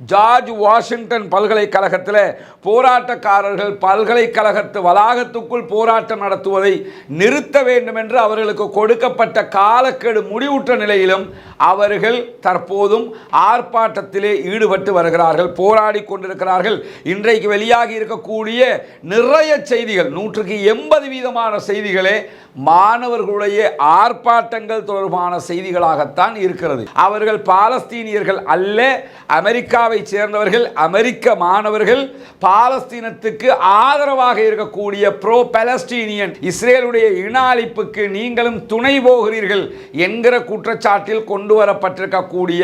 George Washington பல்கலைக்கழகத்தில் போராட்டக்காரர்கள் பல்கலைக்கழகத்து வளாகத்துக்குள் போராட்டம் நடத்துவதை நிறுத்த வேண்டும் என்று அவர்களுக்கு கொடுக்கப்பட்ட காலக்கெடு முடிவுற்ற நிலையிலும் அவர்கள் தற்போதும் ஆர்ப்பாட்டத்திலே ஈடுபட்டு வருகிறார்கள் போராடி கொண்டிருக்கிறார்கள். இன்றைக்கு வெளியாகி இருக்கக்கூடிய நிறைய செய்திகள் நூற்றுக்கு எண்பது வீதமான செய்திகளே மாணவர்களுடைய ஆர்ப்பாட்டங்கள் தொடர்பான செய்திகளாகத்தான் இருக்கிறது. அவர்கள் பாலஸ்தீனியர்கள் அல்ல அமெரிக்காவை சேர்ந்தவர்கள் அமெரிக்க மாணவர்கள் பாலஸ்தீனத்துக்கு ஆதரவாக இருக்கக்கூடிய ப்ரோ பலஸ்டீனியன் இஸ்ரேலுடைய இன அழிப்புக்கு நீங்களும் துணை போகிறீர்கள் என்கிற குற்றச்சாட்டில் கொண்டு கொண்டு வரப்பட்டிருக்கக்கூடிய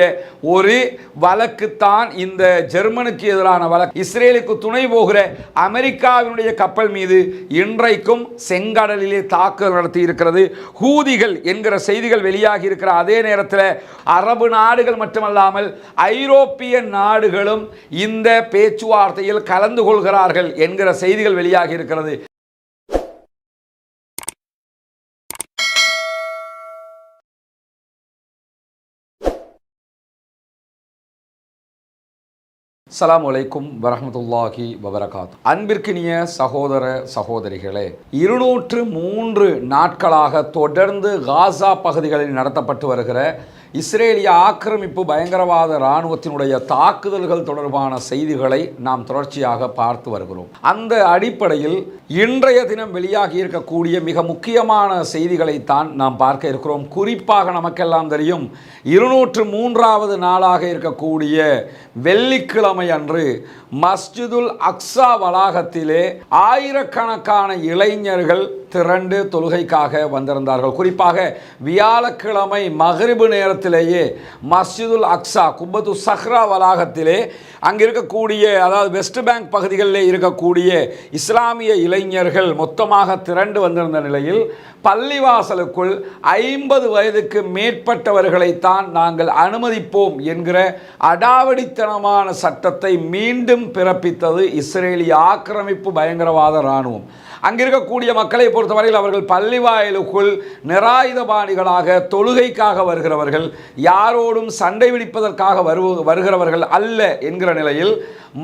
ஒரு வழக்கு தான் இந்த ஜெர்மனுக்கு எதிரான வழக்கு. இஸ்ரேலுக்கு துணை போகிற அமெரிக்காவினுடைய கப்பல் மீது இன்றைக்கும் செங்கடலிலே தாக்குதல் நடத்தி இருக்கிறது ஹூதிகள் என்கிற செய்திகள் வெளியாகி இருக்கிற அதே நேரத்தில் அரபு நாடுகள் மட்டுமல்லாமல் ஐரோப்பிய நாடுகளும் இந்த பேச்சுவார்த்தையில் கலந்து கொள்கிறார்கள் என்கிற செய்திகள் வெளியாகி இருக்கிறது. சலாம் அலைக்கும் வரமத்துல்லாஹி வபரகாத். அன்பிற்கினிய சகோதர சகோதரிகளே இருநூற்று மூன்று நாட்களாக தொடர்ந்து காசா பகுதிகளில் நடத்தப்பட்டு வருகிற இஸ்ரேலிய ஆக்கிரமிப்பு பயங்கரவாத இராணுவத்தினுடைய தாக்குதல்கள் தொடர்பான செய்திகளை நாம் தொடர்ச்சியாக பார்த்து வருகிறோம். அந்த அடிப்படையில் இன்றைய தினம் வெளியாகி இருக்கக்கூடிய மிக முக்கியமான செய்திகளைத்தான் நாம் பார்க்க இருக்கிறோம். குறிப்பாக நமக்கெல்லாம் தெரியும் இருநூற்று மூன்றாவது நாளாக இருக்கக்கூடிய வெள்ளிக்கிழமை அன்று மஸ்ஜிதுல் அக்ஸா வளாகத்திலே ஆயிரக்கணக்கான இளைஞர்கள் திரண்டு தொழுகைக்காக வந்திருந்தார்கள். குறிப்பாக வியாழக்கிழமை மகரிபு நேரத்திலேயே மஸ்ஜிதுல் அக்ஸா கும்பத்து சஹ்ரா வளாகத்திலே அங்கே இருக்கக்கூடிய அதாவது வெஸ்ட் பேங்க் பகுதிகளிலே இருக்கக்கூடிய இஸ்லாமிய இளைஞர்கள் மொத்தமாக திரண்டு வந்திருந்த நிலையில் பள்ளிவாசலுக்குள் ஐம்பது வயதுக்கு மேற்பட்டவர்களைத்தான் நாங்கள் அனுமதிப்போம் என்கிற அடாவடித்தனமான சட்டத்தை மீண்டும் பிறப்பித்தது இஸ்ரேலிய ஆக்கிரமிப்பு பயங்கரவாத இராணுவம். அங்கே இருக்கக்கூடிய மக்களை பொறுத்தவரையில் அவர்கள் பள்ளி வாயிலுக்குள் நிராயுதபாணிகளாக தொழுகைக்காக வருகிறவர்கள் யாரோடும் சண்டை பிடிப்பதற்காக வருவ வருகிறவர்கள் அல்ல என்கிற நிலையில்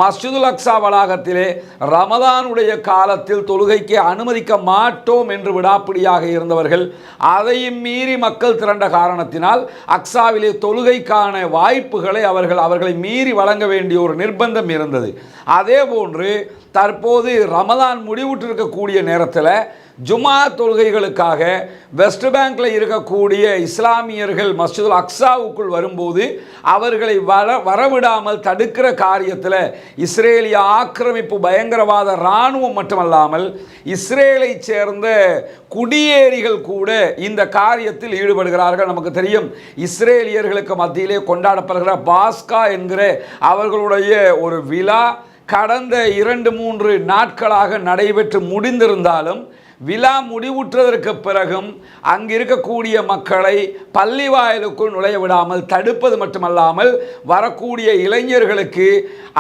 மஸ்ஜிதுல் அக்ஸா வளாகத்திலே ரமதானுடைய காலத்தில் தொழுகைக்கு அனுமதிக்க மாட்டோம் என்று விடாப்பிடியாக இருந்தவர்கள் அதையும் மீறி மக்கள் திரண்ட காரணத்தினால் அக்ஸாவிலே தொழுகைக்கான வாய்ப்புகளை அவர்கள் அவர்களை மீறி வழங்க வேண்டிய ஒரு நிர்பந்தம் இருந்தது. அதே போன்று தற்போது ரமதான் முடிவுற்றிருக்கக்கூடிய நேரத்தில் ஜுமா தொழுகைகளுக்காக வெஸ்ட் பேங்கில் இருக்கக்கூடிய இஸ்லாமியர்கள் மஸ்ஜிதுல் அக்ஸாவுக்குள் வரும்போது அவர்களை வர வரவிடாமல் தடுக்கிற காரியத்தில் இஸ்ரேலிய ஆக்கிரமிப்பு பயங்கரவாத இராணுவம் மட்டுமல்லாமல் இஸ்ரேலை சேர்ந்த குடியேறிகள் கூட இந்த காரியத்தில் ஈடுபடுகிறார்கள். நமக்கு தெரியும் இஸ்ரேலியர்களுக்கு மத்தியிலே கொண்டாடப்படுகிற பாஸ்கா என்கிற அவர்களுடைய ஒரு விழா கடந்த இரண்டு மூன்று நாட்களாக நடைபெற்று முடிந்திருந்தாலும் விழா முடிவுற்றதற்கு பிறகும் அங்கு இருக்கக்கூடிய மக்களை பள்ளி வாயிலுக்குள் நுழைய விடாமல் தடுப்பது மட்டுமல்லாமல் வரக்கூடிய இளைஞர்களுக்கு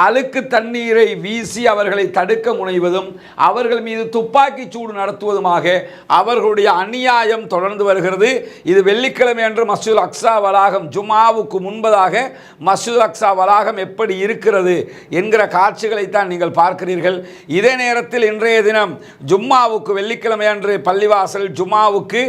அழுக்கு தண்ணீரை வீசி அவர்களை தடுக்க முனைவதும் அவர்கள் மீது துப்பாக்கி சூடு நடத்துவதுமாக அவர்களுடைய அநியாயம் தொடர்ந்து வருகிறது. இது வெள்ளிக்கிழமை அன்று மசூத் அக்ஸா வளாகம் ஜுமாவுக்கு முன்பதாக மசூத் அக்ஸா வளாகம் எப்படி இருக்கிறது என்கிற காட்சிகளைத்தான் நீங்கள் பார்க்கிறீர்கள். இதே நேரத்தில் இன்றைய தினம் ஜும்மாவுக்கு வெள்ளிக்கிழமை வெள்ளிக்கிழமை அன்று பள்ளிவாசல் ஜுமாவுக்கு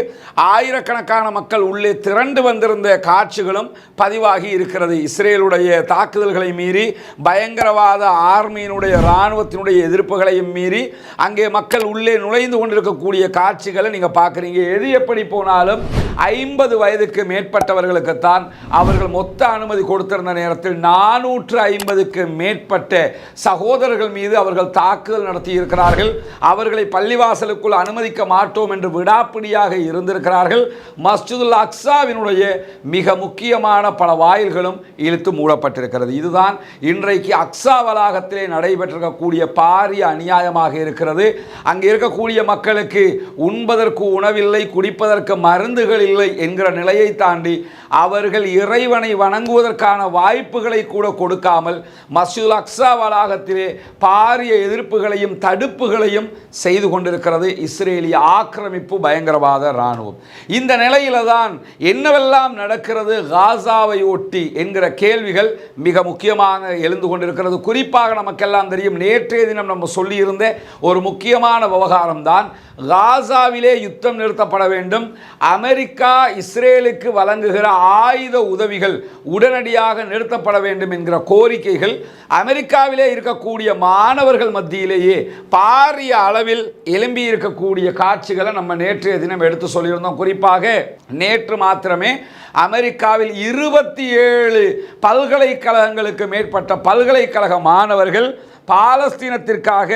ஆயிரக்கணக்கான மக்கள் உள்ளே திரண்டு வந்திருந்த காட்சிகளும் பதிவாகி இருக்கிறது. இஸ்ரேலுடைய தாக்குதல்களை மீறி பயங்கரவாத ஆர்மியினுடைய இராணுவத்தினுடைய எதிர்ப்புகளையும் மீறி அங்கே மக்கள் உள்ளே நுழைந்து கொண்டிருக்கக்கூடிய காட்சிகளை நீங்கள் பார்க்குறீங்க. எது எப்படி போனாலும் ஐம்பது வயதுக்கு மேற்பட்டவர்களுக்குத்தான் அவர்கள் மொத்த அனுமதி கொடுத்திருந்த நேரத்தில் நானூற்று ஐம்பதுக்கு மேற்பட்ட சகோதரர்கள் மீது அவர்கள் தாக்குதல் நடத்தியிருக்கிறார்கள். அவர்களை பள்ளிவாசலுக்குள் அனு அனுமதிக்க மாட்டோம் என்று விடாப்பிடியாக இருந்திருக்கிறார்கள். மஸ்ஜிதுல் அக்ஸாவினுடைய மிக முக்கியமான பல வாயில்களும் இழுத்து மூடப்பட்டிருக்கிறது. இதுதான் இன்றைக்கு அக்ஸா வளாகத்திலே நடைபெற்றிருக்கக்கூடிய பாரிய அநியாயமாக இருக்கிறது. அங்கே இருக்கக்கூடிய மக்களுக்கு உண்பதற்கு உணவில்லை குடிப்பதற்கு மருந்துகள் இல்லை என்கிற நிலையை தாண்டி அவர்கள் இறைவனை வணங்குவதற்கான வாய்ப்புகளை கூட கொடுக்காமல் மசூல் அக்ஸா வளாகத்திலே பாரிய எதிர்ப்புகளையும் தடுப்புகளையும் செய்து கொண்டிருக்கிறது இஸ்ரேல் இஸ்ரேலிய ஆக்கிரமிப்பு பயங்கரவாத இராணுவம். இந்த நிலையில தான் என்னவெல்லாம் நடக்கிறது காசாவை ஒட்டி என்கிற கேள்விகள் மிக முக்கியமாக எழுந்து கொண்டிருக்கிறது. குறிப்பாக நமக்கெல்லாம் தெரியும் நேற்றைய தினம் நம்ம சொல்லியிருந்த ஒரு முக்கியமான விவகாரம் தான் காசாவிலே யுத்தம் நிறுத்தப்பட வேண்டும். அமெரிக்கா இஸ்ரேலுக்கு வழங்குகிற ஆயுத உதவிகள் உடனடியாக நிறுத்தப்பட வேண்டும் என்கிற கோரிக்கைகள் அமெரிக்காவிலே இருக்கக்கூடிய மாணவர்கள் மத்தியிலேயே பாரிய அளவில் எழும்பி இருக்கக்கூடிய காட்சிகளை நம்ம நேற்றைய தினம் எடுத்து சொல்லியிருந்தோம். குறிப்பாக நேற்று மாத்திரமே அமெரிக்காவில் இருபத்தி ஏழு பல்கலைக்கழகங்களுக்கு மேற்பட்ட பல்கலைக்கழக மாணவர்கள் பாலஸ்தீனத்திற்காக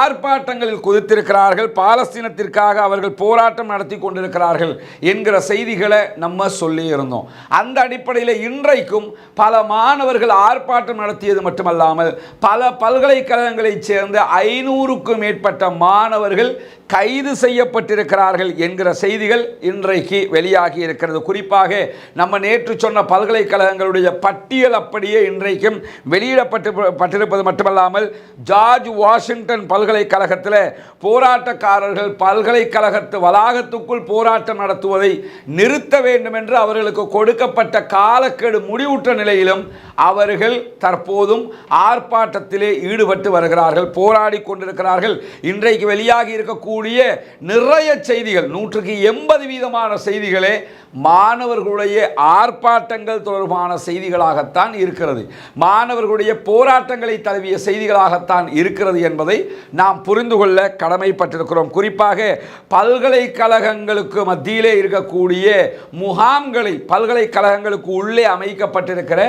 ஆர்ப்பாட்டங்களில் குதித்திருக்கிறார்கள். பாலஸ்தீனத்திற்காக அவர்கள் போராட்டம் நடத்தி கொண்டிருக்கிறார்கள் என்கிற செய்திகளை நம்ம சொல்லி இருந்தோம். அந்த அடிப்படையில் இன்றைக்கும் பல மாணவர்கள் ஆர்ப்பாட்டம் நடத்தியது மட்டுமல்லாமல் பல பல்கலைக்கழகங்களைச் சேர்ந்த ஐநூறுக்கும் மேற்பட்ட மாணவர்கள் கைது செய்யப்பட்டிருக்கிறார்கள் என்கிற செய்திகள் இன்றைக்கு வெளியாகி இருக்கிறது. குறிப்பாக நம்ம நேற்று சொன்ன பல்கலைக்கழகங்களுடைய பட்டியல் அப்படியே இன்றைக்கும் வெளியிடப்பட்டு பட்டிருப்பது மட்டுமல்லாமல் ஜார்ஜ் வாஷிங்டன் பல்கலைக்கழகத்தில் போராட்டக்காரர்கள் பல்கலைக்கழகத்து வளாகத்துக்குள் போராட்டம் நடத்துவதை நிறுத்த வேண்டும் என்று அவர்களுக்கு கொடுக்கப்பட்ட காலக்கெடு முடிவுற்ற நிலையிலும் அவர்கள் தற்போதும் ஆர்ப்பாட்டத்திலே ஈடுபட்டு வருகிறார்கள் போராடி கொண்டிருக்கிறார்கள். இன்றைக்கு வெளியாகி இருக்கக்கூடிய நிறைய செய்திகள் நூற்றுக்கு எண்பது வீதமான செய்திகளே மாணவர்களுடைய ஆர்ப்பாட்டங்கள் தொடர்பான செய்திகளாகத்தான் இருக்கிறது. மாணவர்களுடைய போராட்டங்களை தழுவிய செய்திகளாகத்தான் இருக்கிறது என்பதை நாம் புரிந்து கொள்ள கடமைப்பட்டிருக்கிறோம். குறிப்பாக பல்கலைக்கழகங்களுக்கு மத்தியிலே இருக்கக்கூடிய முகாம்களை பல்கலைக்கழகங்களுக்கு உள்ளே அமைக்கப்பட்டிருக்கிற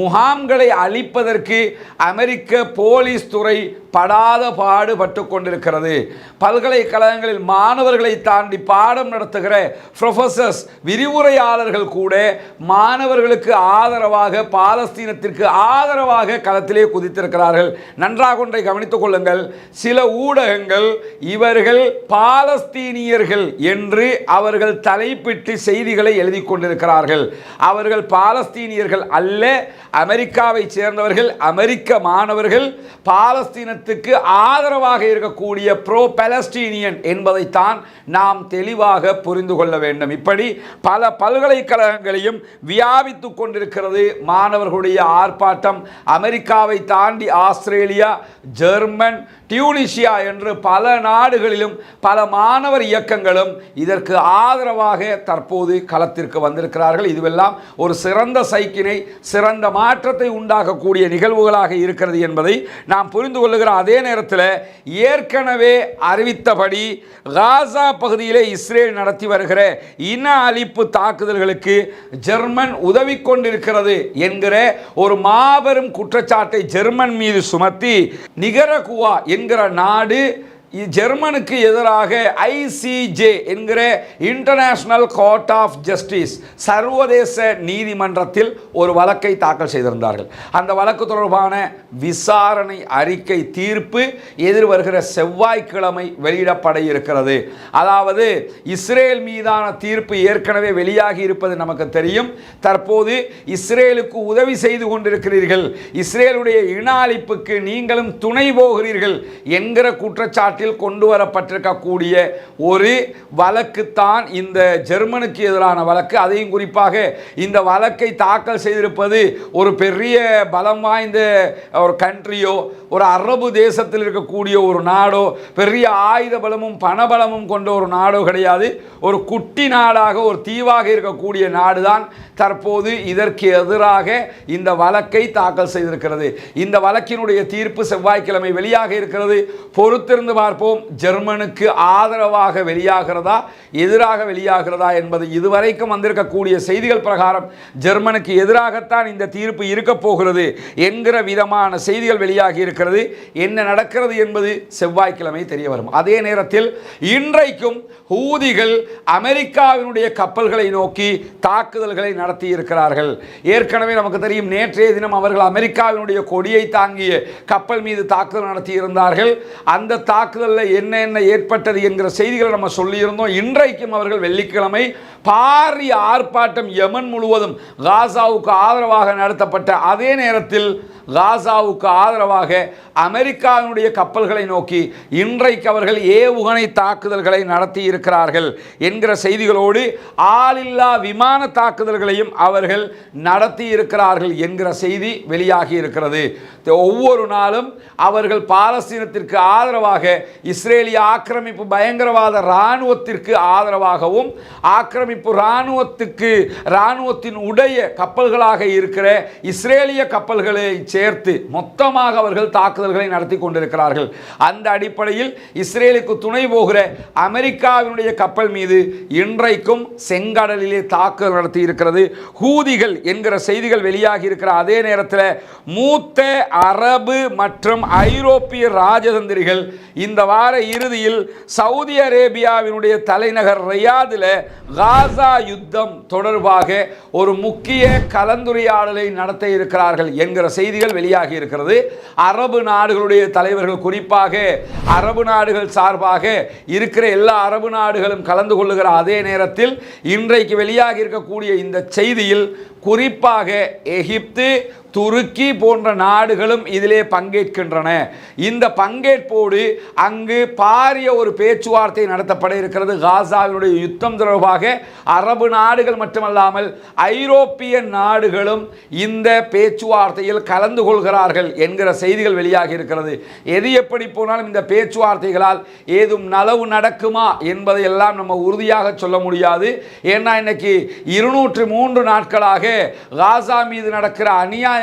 முகாம் முகாம்களை அழிப்பதற்கு அமெரிக்க போலீஸ் துறை படாத பாடுபட்டு கொண்டிருக்கிறது பல்கலைக்கழகங்களில் மாணவர்களை தாண்டி பாடம் நடத்துகிற ப்ரொஃபஸர்ஸ் விரிவுரையாளர்கள் கூட மாணவர்களுக்கு ஆதரவாக பாலஸ்தீனத்திற்கு ஆதரவாக களத்திலே குதித்திருக்கிறார்கள். நன்றாக ஒன்றை கவனித்துக் கொள்ளுங்கள். சில ஊடகங்கள் இவர்கள் பாலஸ்தீனியர்கள் என்று அவர்கள் தலைப்பிட்டு செய்திகளை எழுதி கொண்டிருக்கிறார்கள். அவர்கள் பாலஸ்தீனியர்கள் அல்ல அமெரிக்காவை சேர்ந்தவர்கள் அமெரிக்க மாணவர்கள் பாலஸ்தீனத்துக்கு ஆதரவாக இருக்கக்கூடிய ப்ரோ பலஸ்டீனியன் என்பதைத்தான் நாம் தெளிவாக புரிந்து கொள்ள வேண்டும். இப்படி பல பல்கலைக்கழகங்களையும் வியாபித்துக் கொண்டிருக்கிறது மாணவர்களுடைய ஆர்ப்பாட்டம். அமெரிக்காவை தாண்டி ஆஸ்திரேலியா ஜெர்மன் டியூனிஷியா என்று பல நாடுகளிலும் பல மாணவர் இயக்கங்களும் இதற்கு ஆதரவாக தற்போது களத்திற்கு வந்திருக்கிறார்கள். இதுவெல்லாம் ஒரு சிறந்த சைக்கினை சிறந்த மாற்றத்தை உண்டாக்கக்கூடிய நிகழ்வுகளாக இருக்கிறது என்பதை நாம் புரிந்து கொள்ளுகிற அதே நேரத்தில் ஏற்கனவே அறிவித்தபடி காசா பகுதியிலே இஸ்ரேல் நடத்தி வருகிற இன அழிப்பு தாக்குதல்களுக்கு ஜெர்மன் உதவி கொண்டிருக்கிறது என்கிற ஒரு மாபெரும் குற்றச்சாட்டை ஜெர்மன் மீது சுமத்தி நிகரகுவா என்கிற நாடு ஜெர்மனுக்கு எதிராக ஐசிஜே என்கிற இன்டர்நேஷனல் கோர்ட் ஆஃப் ஜஸ்டிஸ் சர்வதேச நீதிமன்றத்தில் ஒரு வழக்கை தாக்கல் செய்திருந்தார்கள். அந்த வழக்கு தொடர்பான விசாரணை அறிக்கை தீர்ப்பு எதிர்வருகிற செவ்வாய்க்கிழமை வெளியிடப்பட இருக்கிறது. அதாவது இஸ்ரேல் மீதான தீர்ப்பு ஏற்கனவே வெளியாகி இருப்பது நமக்கு தெரியும். தற்போது இஸ்ரேலுக்கு உதவி செய்து கொண்டிருக்கிறீர்கள். இஸ்ரேலுடைய இன அழிப்புக்கு நீங்களும் துணை போகிறீர்கள் என்கிற குற்றச்சாட்டு குற்றச்சாட்டில் கொண்டு வரப்பட்டிருக்கக்கூடிய ஒரு வழக்குத்தான் இந்த ஜெர்மனுக்கு எதிரான வழக்கு. அதையும் குறிப்பாக இந்த வழக்கை தாக்கல் செய்திருப்பது ஒரு பெரிய பலம் வாய்ந்த ஒரு கண்ட்ரியோ ஒரு அரபு தேசத்தில் இருக்கக்கூடிய ஒரு நாடோ பெரிய ஆயுத பலமும் பணபலமும் கொண்ட ஒரு நாடோ கிடையாது. ஒரு குட்டி நாடாக ஒரு தீவாக இருக்கக்கூடிய நாடுதான் தற்போது இதற்கு எதிராக இந்த வழக்கை தாக்கல் செய்திருக்கிறது. இந்த வழக்கினுடைய தீர்ப்பு செவ்வாய்க்கிழமை வெளியாக இருக்கிறது. பொறுத்திருந்து பார்ப்போம் ஜெர்மனுக்கு ஆதரவாக வெளியாகிறதா எதிராக வெளியாகிறதா என்பது இதுவரைக்கும் வந்திருக்கக்கூடிய செய்திகள் பிரகாரம் ஜெர்மனுக்கு எதிராகத்தான் இந்த தீர்ப்பு இருக்கப் போகிறது என்கிற விதமான செய்திகள் வெளியாகி இருக்கிறது. என்ன நடக்கிறது என்பது செவ்வாய்க்கிழமை தெரிய வரும். அதே நேரத்தில் இன்றைக்கும் ஹூதிகள் அமெரிக்காவினுடைய கப்பல்களை நோக்கி தாக்குதல்களை நடத்தி இருக்கிறார்கள் ஏற்கனவே நமக்கு தெரியும் நேற்றைய தினம் அவர்கள் அமெரிக்காவினுடைய கொடியை தாங்கிய கப்பல் மீது தாக்குதல் நடத்தி இருந்தார்கள் அந்த தாக்குதலில் என்ன என்ன ஏற்பட்டது என்கிற செய்திகளை நம்ம சொல்லியிருந்தோம். இன்றைக்கும் அவர்கள் வெள்ளிக்கிழமை பாரிய ஆர்ப்பாட்டம் யமன் முழுவதும் காசாவுக்கு ஆதரவாக நடத்தப்பட்ட அதே நேரத்தில் காசாவுக்கு ஆதரவாக அமெரிக்காவினுடைய கப்பல்களை நோக்கி இன்றைக்கு அவர்கள் ஏவுகணை தாக்குதல்களை நடத்தி இருக்கிறார்கள் என்கிற செய்திகளோடு ஆளில்லா விமான தாக்குதல்களையும் அவர்கள் நடத்தி இருக்கிறார்கள் என்கிற செய்தி வெளியாகி இருக்கிறது. ஒவ்வொரு நாளும் அவர்கள் பாலஸ்தீனத்திற்கு ஆதரவாக இஸ்ரேலிய ஆக்கிரமிப்பு பயங்கரவாத இராணுவத்திற்கு ஆதரவாகவும் ஆக்கிரமிப்பு இராணுவத்துக்கு இராணுவத்தின் உடைய கப்பல்களாக இருக்கிற இஸ்ரேலிய கப்பல்களை சேர்த்து மொத்தமாக அவர்கள் தாக்குதல்களை நடத்தி கொண்டிருக்கிறார்கள். அந்த அடிப்படையில் இஸ்ரேலுக்கு துணை போகிற அமெரிக்காவினுடைய கப்பல் மீது இன்றைக்கும் செங்கடலிலே தாக்குதல் நடத்தி இருக்கிறது ஹூதிகள் என்கிற செய்திகள் வெளியாகி இருக்கிற அதே நேரத்தில் மூத்த அரபு மற்றும் ஐரோப்பிய ராஜதந்திரிகள் இந்த வார இறுதியில் சவுதி அரேபியாவினுடைய தலைநகர் ரியாதில் காசா யுத்தம் தொடர்பாக ஒரு முக்கிய கலந்துரையாடலை நடத்த இருக்கிறார்கள் என்கிற செய்திகள் வெளியாகி இருக்கிறது. அரபு நாடுகளுடைய தலைவர்கள் குறிப்பாக அரபு நாடுகள் சார்பாக இருக்கிற எல்லா அரபு நாடுகளும் கலந்து கொள்ளுகிற அதே நேரத்தில் இன்றைக்கு வெளியாகி இருக்கக்கூடிய இந்த செய்தியில் குறிப்பாக எகிப்து துருக்கி போன்ற நாடுகளும் இதிலே பங்கேற்கின்றன. இந்த பங்கேற்போடு அங்கு பாரிய ஒரு பேச்சுவார்த்தை நடத்தப்பட இருக்கிறது. காசாவினுடைய யுத்தம் தொடர்பாக அரபு நாடுகள் மட்டுமல்லாமல் ஐரோப்பிய நாடுகளும் இந்த பேச்சுவார்த்தையில் கலந்து கொள்கிறார்கள் என்கிற செய்திகள் வெளியாகி இருக்கிறது. எது எப்படி போனாலும் இந்த பேச்சுவார்த்தைகளால் ஏதும் நலவு நடக்குமா என்பதை எல்லாம் நம்ம உறுதியாக சொல்ல முடியாது. ஏன்னா இன்னைக்கு இருநூற்று மூன்று நாட்களாக காசா மீது நடக்கிற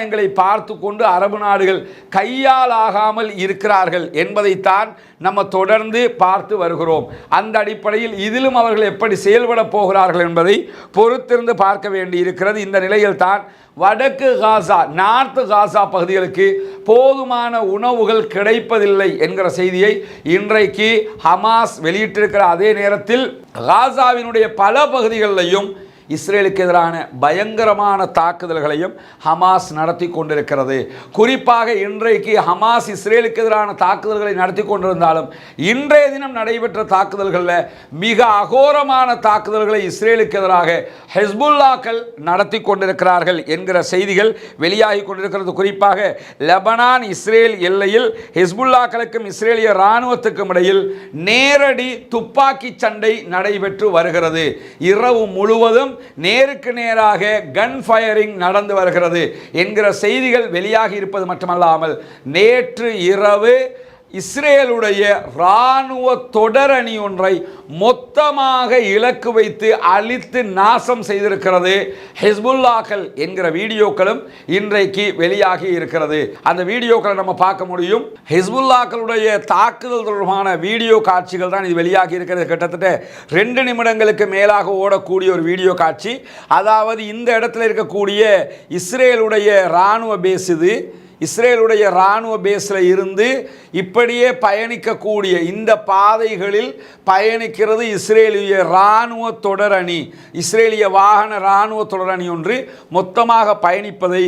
அநியாயங்களை பார்த்து கொண்டு அரபு நாடுகள் கையால் ஆகாமல் இருக்கிறார்கள் என்பதைத்தான் நம்ம தொடர்ந்து பார்த்து வருகிறோம். அந்த அடிப்படையில் இதிலும் அவர்கள் எப்படி செயல்பட போகிறார்கள் என்பதை பொறுத்திருந்து பார்க்க வேண்டி இருக்கிறது இந்த நிலையில் தான் வடக்கு காசா நார்த்து காசா பகுதிகளுக்கு போதுமான உணவுகள் கிடைப்பதில்லை என்கிற செய்தியை இன்றைக்கு ஹமாஸ் வெளியிட்டிருக்கிற அதே நேரத்தில் காசாவினுடைய பல பகுதிகளிலையும் இஸ்ரேலுக்கு எதிரான பயங்கரமான தாக்குதல்களையும் ஹமாஸ் நடத்தி கொண்டிருக்கிறது. குறிப்பாக இன்றைக்கு ஹமாஸ் இஸ்ரேலுக்கு எதிரான தாக்குதல்களை நடத்தி கொண்டிருந்தாலும் இன்றைய தினம் நடைபெற்ற தாக்குதல்களில் மிக அகோரமான தாக்குதல்களை இஸ்ரேலுக்கு எதிராக ஹெஸ்புல்லாக்கள் நடத்தி கொண்டிருக்கிறார்கள் என்கிற செய்திகள் வெளியாகி கொண்டிருக்கிறது. குறிப்பாக லெபனான் இஸ்ரேல் எல்லையில் ஹெஸ்புல்லாக்களுக்கும் இஸ்ரேலிய இராணுவத்துக்கும் இடையில் நேரடி துப்பாக்கி சண்டை நடைபெற்று வருகிறது. இரவு முழுவதும் நேருக்கு நேராக கன் ஃபயரிங் நடந்து வருகிறது என்கிற செய்திகள் வெளியாகி இருப்பது மட்டுமல்லாமல் நேற்று இரவு இஸ்ரேலுடைய இராணுவ தொடரணி ஒன்றை மொத்தமாக இலக்கு வைத்து அழித்து நாசம் செய்திருக்கிறது. ஹிஸ்புல்லாக்கள் என்கிற வீடியோக்களும் இன்றைக்கு வெளியாகி இருக்கிறது. அந்த வீடியோக்களை நம்ம பார்க்க முடியும். ஹிஸ்புல்லாக்களுடைய தாக்குதல் தொடர்பான வீடியோ காட்சிகள் தான் இது வெளியாகி இருக்கிறது. கிட்டத்தட்ட ரெண்டு நிமிடங்களுக்கு மேலாக ஓடக்கூடிய ஒரு வீடியோ காட்சி. அதாவது இந்த இடத்துல இருக்கக்கூடிய இஸ்ரேலுடைய இராணுவ பேஸ் இது. இஸ்ரேலுடைய இராணுவ பேஸில் இருந்து இப்படியே பயணிக்கக்கூடிய இந்த பாதைகளில் பயணிக்கிறது இஸ்ரேலிய இராணுவ தொடரணி. இஸ்ரேலிய வாகன இராணுவ தொடரணி ஒன்று மொத்தமாக பயணிப்பதை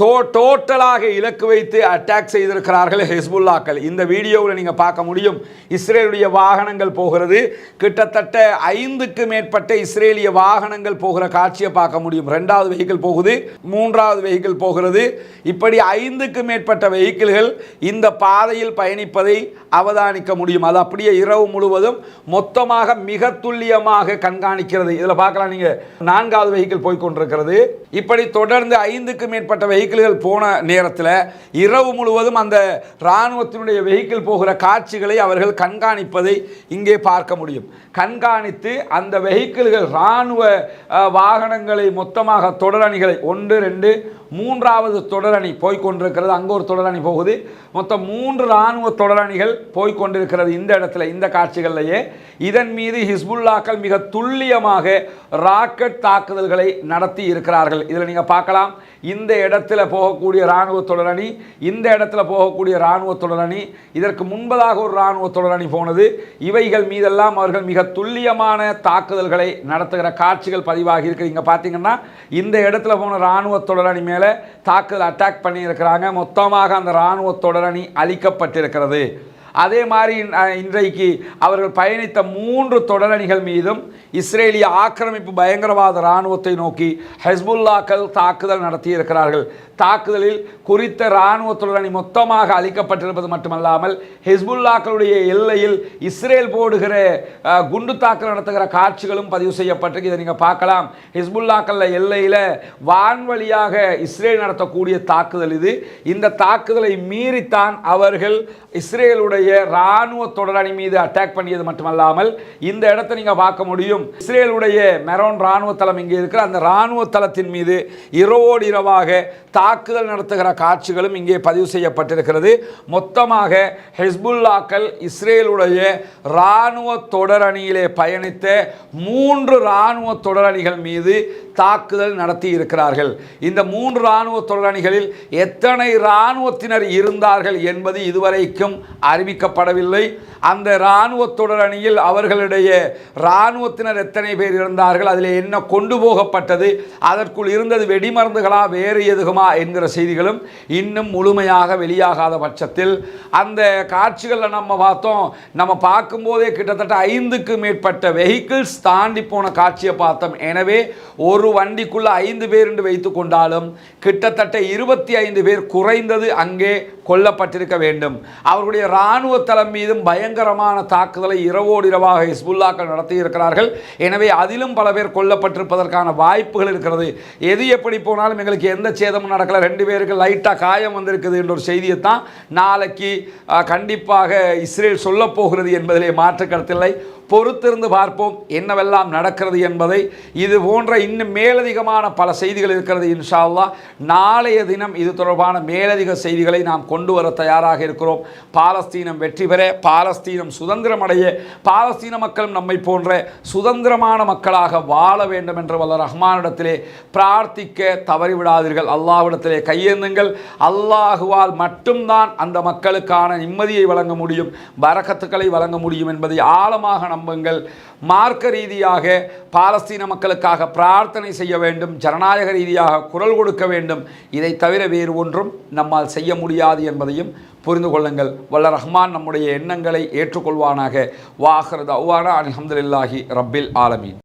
டோ டோட்டலாக இலக்கு வைத்து அட்டாக் செய்திருக்கிறார்கள் ஹெஸ்புல்லாக்கள். இந்த வீடியோவில் நீங்கள் பார்க்க முடியும். இஸ்ரேலுடைய வாகனங்கள் போகிறது. கிட்டத்தட்ட ஐந்துக்கு மேற்பட்ட இஸ்ரேலிய வாகனங்கள் போகிற காட்சியை பார்க்க முடியும். ரெண்டாவது வெஹிக்கிள் போகுது. மூன்றாவது வெஹிக்கிள் போகிறது. இப்படி ஐந்துக்கு மேற்பட்ட வெஹிக்கிள்கள் இந்த பாதையில் பயணிப்பதை அவதானிக்க முடியும். அது அப்படியே இரவு முழுவதும் மொத்தமாக மிக துல்லியமாக கண்காணிக்கிறது. இதில் பார்க்கலாம் நீங்கள் நான்காவது வெஹிக்கிள் போய்கொண்டிருக்கிறது இப்படி தொடர்ந்து ஐந்துக்கு மேற்பட்ட வெஹிக்கிள் வெஹிக்கிள்கள் போன நேரத்தில் இரவு முழுவதும் அந்த இராணுவத்தினுடைய வெஹிக்கிள் போகிற காட்சிகளை அவர்கள் கண்காணிப்பதை இங்கே பார்க்க முடியும். கண்காணித்து அந்த வெஹிக்கிள்கள் இராணுவ வாகனங்களை மொத்தமாக தொடரணிகளை ஒன்று ரெண்டு மூன்றாவது தொடரணி போய்கொண்டிருக்கிறது அங்கே ஒரு தொடரணி போகுது. மொத்தம் மூன்று இராணுவ தொடரணிகள் போய்கொண்டிருக்கிறது இந்த இடத்துல இந்த காட்சிகள்லையே. இதன் மீது ஹிஸ்புல்லாக்கள் மிக துல்லியமாக ராக்கெட் தாக்குதல்களை நடத்தி இருக்கிறார்கள். இதில் நீங்கள் பார்க்கலாம். இந்த இடத்துல போகக்கூடிய இராணுவ தொடரணி இந்த இடத்துல போகக்கூடிய இராணுவ தொடரணி இதற்கு முன்பதாக ஒரு இராணுவ தொடரணி போனது. இவைகள் மீதெல்லாம் அவர்கள் மிக துல்லியமான தாக்குதல்களை நடத்துகிற காட்சிகள் பதிவாகி இருக்கு. இங்கே பார்த்தீங்கன்னா இந்த இடத்துல போன இராணுவ தொடரணி மேலே தாக்குதல் அட்டாக் பண்ணியிருக்கிறாங்க. மொத்தமாக அந்த இராணுவ தொடரணி அழிக்கப்பட்டிருக்கிறது. அதே மாதிரி இன்றைக்கு அவர்கள் பயணித்த மூன்று தொடரணிகள் மீதும் இஸ்ரேலிய ஆக்கிரமிப்பு பயங்கரவாத இராணுவத்தை நோக்கி ஹெஸ்புல்லாக்கள் தாக்குதல் நடத்தியிருக்கிறார்கள். தாக்குதலில் குறித்த இராணுவ தொடரணி மொத்தமாக அளிக்கப்பட்டிருப்பது மட்டுமல்லாமல் ஹெஸ்புல்லாக்களுடைய எல்லையில் இஸ்ரேல் போடுகிற குண்டு தாக்குதல் நடத்துகிற காட்சிகளும் பதிவு செய்யப்பட்டிருக்கு. இதை நீங்கள் பார்க்கலாம். ஹிஸ்புல்லாக்கள் எல்லையில் வான்வழியாக இஸ்ரேல் நடத்தக்கூடிய தாக்குதல் இது. இந்த தாக்குதலை மீறித்தான் அவர்கள் இஸ்ரேலுடைய இராணுவ தொடரணி மீது அட்டாக் பண்ணியது மட்டுமல்லாமல் இந்த இடத்தை நீங்கள் பார்க்க முடியும். இஸ்ரேலுடைய மெரோன் இராணுவ தளம் இங்கே இருக்கிற அந்த இராணுவ தளத்தின் மீது இரவோடு இரவாக தாக்குதல் நடத்துகிற காட்சிகளும் இங்கே பதிவு செய்யப்பட்டிருக்கிறது. மொத்தமாக ஹெஸ்புல்லாக்கள் இஸ்ரேலுடைய இராணுவ தொடரணியிலே பயணித்த மூன்று இராணுவ தொடரணிகள் மீது தாக்குதல் நடத்தி இருக்கிறார்கள். இந்த மூன்று இராணுவ தொழிலாளிகளில் எத்தனை இராணுவத்தினர் இருந்தார்கள் என்பது இதுவரைக்கும் அறிவிக்கப்படவில்லை. அந்த இராணுவ தொடரணியில் அவர்களுடைய இராணுவத்தினர் எத்தனை பேர் இருந்தார்கள் அதில் என்ன கொண்டு போகப்பட்டது அதற்குள் இருந்தது வெடிமருந்துகளா வேறு எதுகுமா என்கிற செய்திகளும் இன்னும் முழுமையாக வெளியாகாத பட்சத்தில். அந்த காட்சிகளில் நம்ம பார்த்தோம் நம்ம பார்க்கும்போதே கிட்டத்தட்ட ஐந்துக்கு மேற்பட்ட வெஹிக்கிள்ஸ் தாண்டி போன காட்சியை பார்த்தோம். எனவே ஒரு வண்டிக்குள்ள ஐந்து பேர் என்று வைத்து கொண்டாலும் கிட்டத்தட்ட இருபத்தி ஐந்து பேர் குறைந்தது அங்கே கொல்லப்பட்டிருக்க வேண்டும். அவர்களுடைய இராணுவ தளம் மீதும் பயங்கரமான தாக்குதலை இரவோடு இரவாக ஹிஸ்புல்லாக்கள் நடத்தியிருக்கிறார்கள். எனவே அதிலும் பல பேர் கொல்லப்பட்டிருப்பதற்கான வாய்ப்புகள் இருக்கிறது. எது எப்படி போனாலும் எங்களுக்கு எந்த சேதமும் நடக்கல. ரெண்டு பேருக்கு லைட்டாக காயம் வந்திருக்குது என்ற ஒரு செய்தியை தான் நாளைக்கு கண்டிப்பாக இஸ்ரேல் சொல்லப் போகிறது என்பதிலே மாற்று கருத்தில்லை பொறுத்திருந்து பார்ப்போம் என்னவெல்லாம் நடக்கிறது என்பதை. இது போன்ற இன்னும் மேலதிகமான பல செய்திகள் இருக்கிறது இன்ஷா அல்லாஹ் நாளைய தினம் இது தொடர்பான மேலதிக செய்திகளை நாம் கொண்டு வர தயாராக இருக்கிறோம். பாலஸ்தீனம் வெற்றி பெற பாலஸ்தீனம் சுதந்திரம் அடைய பாலஸ்தீன மக்களும் நம்மை போன்ற சுதந்திரமான மக்களாக வாழ வேண்டும் என்று வல்ல ரஹ்மானிடத்திலே பிரார்த்திக்க தவறிவிடாதீர்கள். அல்லாஹ்விடத்திலே கையேந்துங்கள். அல்லாஹுவால் மட்டும்தான் அந்த மக்களுக்கான நிம்மதியை வழங்க முடியும் பரக்கத்துக்களை வழங்க முடியும் என்பதை ஆழமாக நம்புங்கள். மார்க்க ரீதியாக பாலஸ்தீன மக்களுக்காக பிரார்த்தனை செய்ய வேண்டும். ஜனநாயக ரீதியாக குரல் கொடுக்க வேண்டும். இதை தவிர வேறு ஒன்றும் நம்மால் செய்ய முடியாது என்பதையும் புரிந்து கொள்ளுங்கள். வல்ல ரஹ்மான் நம்முடைய எண்ணங்களை ஏற்றுக்கொள்வானாக. வாஹரத் தவானா அலமதுல்லாஹி ரப்பில் ஆலமீன்.